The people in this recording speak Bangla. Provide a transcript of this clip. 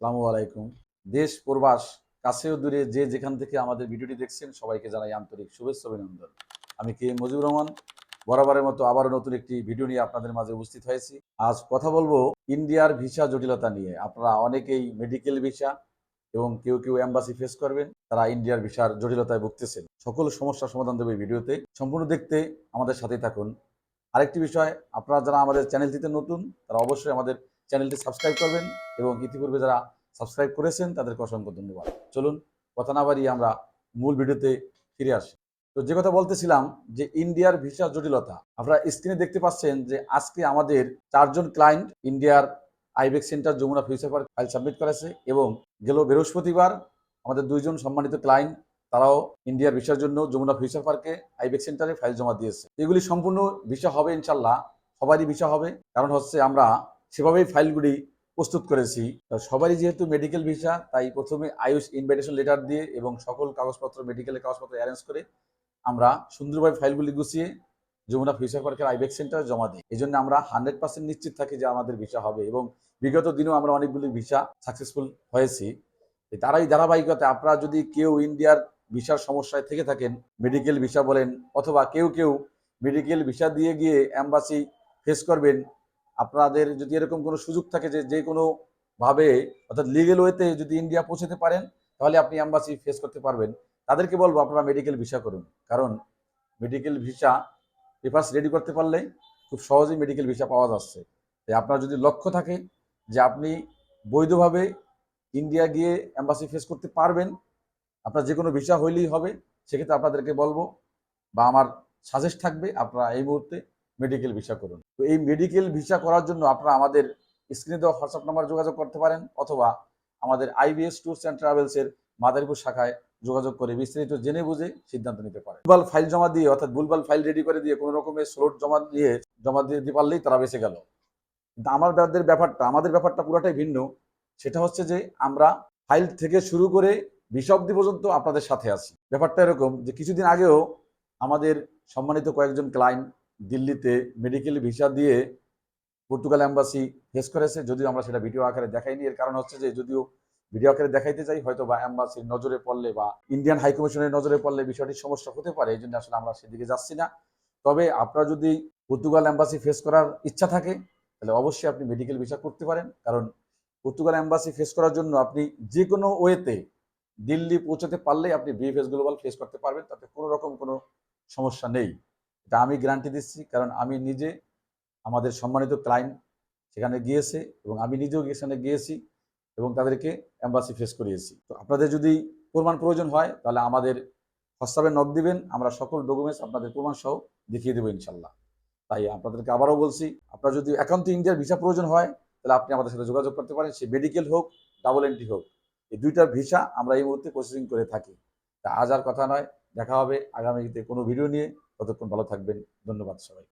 সালামু আলাইকুম। দেশ, প্রবাস কাছেও দূরে যে যেখান থেকে আমাদের ভিডিওটি দেখছেন, সবাইকে জানাই আন্তরিক শুভেচ্ছা, অভিনন্দন। আমি কে মুজিবুর রহমান। বরাবরের মতো আবারও নতুন একটি ভিডিও নিয়ে আপনাদের মাঝে উপস্থিত হয়েছি। আজ কথা বলব ইন্ডিয়ার ভিসা জটিলতা নিয়ে। আপনারা অনেকেই মেডিকেল ভিসা এবং কেউ কেউ এম্বাসি ফেস করবেন, তারা ইন্ডিয়ার ভিসার জটিলতায় ভুগতেছেন। সকল সমস্যার সমাধান দেবে ভিডিওতে। সম্পূর্ণ দেখতে আমাদের সাথেই থাকুন। আরেকটি বিষয়, আপনারা যারা আমাদের চ্যানেলটিতে নতুন, তারা অবশ্যই আমাদের চ্যানেলটি সাবস্ক্রাইব করবেন এবং ইতিপূর্বে যারা সাবস্ক্রাইব করেছেন, তাদেরকে অসংখ্য ধন্যবাদ। চলুন, কথা না বাড়িয়ে আমরা মূল ভিডিওতে ফিরে আসি। তো যে কথা বলতেছিলাম যে ইন্ডিয়ার ভিসা জটিলতা, আপনারা স্ক্রিনে দেখতে পাচ্ছেন যে আজকে আমাদের চারজন ক্লায়েন্ট ইন্ডিয়ার আইবেক centre Jamuna future park file submit করেছে এবং গেল বৃহস্পতিবার আমাদের দুইজন সম্মানিত ক্লায়েন্ট তারাও ইন্ডিয়ার ভিসার জন্য যমুনা ফিউচার পার্কে আইবেক সেন্টারে ফাইল জমা দিয়েছে। এগুলি সম্পূর্ণ ভিসা হবে ইনশাল্লাহ সবারই ভিসা হবে। কারণ হচ্ছে আমরা সেভাবেই ফাইলগুলি প্রস্তুত করেছি। সবারই যেহেতু মেডিকেল ভিসা তাই প্রথমে আয়ুষ ইনভাইটেশন লেটার দিয়ে এবং সকল কাগজপত্র মেডিকেলের কাগজপত্র অ্যারেঞ্জ করে আমরা সুন্দরভাবে ফাইলগুলি গুছিয়ে যমুনা ফিউচার পার্কের আইবেক সেন্টারে জমা দিই। এই জন্য আমরা হান্ড্রেড পার্সেন্ট নিশ্চিত থাকি যে আমাদের ভিসা হবে এবং বিগত দিনেও আমরা অনেকগুলি ভিসা সাকসেসফুল হয়েছি। তারাই ধারাবাহিকতা আপনারা যদি কেউ ইন্ডিয়ার ভিসার সমস্যায় থেকে থাকেন মেডিকেল ভিসা বলেন অথবা কেউ কেউ মেডিকেল ভিসা দিয়ে গিয়ে অ্যাম্বাসি ফেস করবেন আপনাদের যদি এরকম কোনো সুযোগ থাকে যে যে কোনো ভাবে, অর্থাৎ লিগেল ওয়েতে যদি ইন্ডিয়া পৌঁছতে পারেন, তাহলে আপনি অ্যাম্বাসি ফেস করতে পারবেন। তাদেরকে বলব আপনারা মেডিকেল ভিসা করুন। কারণ মেডিকেল ভিসা পেপার্স রেডি করতে পারলে খুব সহজেই মেডিকেল ভিসা পাওয়া যাচ্ছে। তাই আপনার যদি লক্ষ্য থাকে যে আপনি বৈধভাবে ইন্ডিয়া গিয়ে অ্যাম্বাসি ফেস করতে পারবেন, আপনার যে কোনো ভিসা হইলেই হবে, সেক্ষেত্রে আপনাদেরকে বলব বা আমার সাজেস্ট থাকবে আপনারা এই মুহূর্তে মেডিকেল ভিসা করুন। তো এই মেডিকেল ভিসা করার জন্য আপনারা আমাদের স্ক্রিনে দেওয়া হোয়াটসঅ্যাপ নাম্বার যোগাযোগ করতে পারেন অথবা আমাদের আইবিএস ট্যুরস অ্যান্ড ট্রাভেলসের মাদারীপুর শাখায় যোগাযোগ করে বিস্তারিত জেনে বুঝে সিদ্ধান্ত নিতে পারেন। ভুলভাল ফাইল জমা দিয়ে অর্থাৎ ভুলভাল ফাইল রেডি করে দিয়ে কোনো রকমের স্লোট জমা দিয়ে জমা দিয়ে দিতে পারলেই তারা বেঁচে গেল। কিন্তু আমাদের ব্যাপারটা আমাদের ব্যাপারটা পুরোটাই ভিন্ন। সেটা হচ্ছে যে আমরা ফাইল থেকে শুরু করে ভিসা অব্দি পর্যন্ত আপনাদের সাথে আছি। ব্যাপারটা এরকম যে কিছুদিন আগেও আমাদের সম্মানিত কয়েকজন ক্লায়েন্ট দিল্লিতে মেডিকেল ভিসা দিয়ে পর্তুগাল অ্যাম্বাসি ফেস করেছে। যদিও আমরা সেটা ভিডিও আকারে দেখাইনি। এর কারণ হচ্ছে যে যদিও ভিডিও আকারে দেখাইতে চাই হয়তো বা অ্যাম্বাসির নজরে পড়লে বা ইন্ডিয়ান হাইকমিশনের নজরে পড়লে বিষয়টির সমস্যা হতে পারে, এই জন্য আসলে আমরা সেদিকে যাচ্ছি না। তবে আপনার যদি পর্তুগাল অ্যাম্বাসি ফেস করার ইচ্ছা থাকে, তাহলে অবশ্যই আপনি মেডিকেল ভিসা করতে পারেন। কারণ পর্তুগাল অ্যাম্বাসি ফেস করার জন্য আপনি যে কোনো ওয়েতে দিল্লি পৌঁছাতে পারলে আপনি বিএফএস গ্লোবাল ফেস করতে পারবেন। তাতে কোনো রকম কোনো সমস্যা নেই। এটা আমি গ্যারান্টি দিচ্ছি, কারণ আমি নিজে আমাদের সম্মানিত ক্লায়েন্ট সেখানে গিয়েছে এবং আমি নিজেও সেখানে গিয়েছি এবং তাদেরকে অ্যাম্বাসি ফেস করিয়েছি। তো আপনাদের যদি প্রমাণ প্রয়োজন হয়, তাহলে আমাদের হোয়াটসঅ্যাপে নক দিবেন, আমরা সকল ডকুমেন্টস আপনাদের প্রমাণ সহ দেখিয়ে দেবো ইনশাল্লাহ। তাই আপনাদেরকে আবারও বলছি, আপনার যদি একান্ত ইন্ডিয়ার ভিসা প্রয়োজন হয়, তাহলে আপনি আমাদের সাথে যোগাযোগ করতে পারেন, সে মেডিকেল হোক ডাবল এন্ট্রি হোক। এই দুইটা ভিসা আমরা এই মুহূর্তে প্রসেসিং করে থাকি। তা আজ আর কথা নয়, দেখা হবে আগামীতে কোনো ভিডিও নিয়ে। ততক্ষণ ভালো থাকবেন। ধন্যবাদ সবাই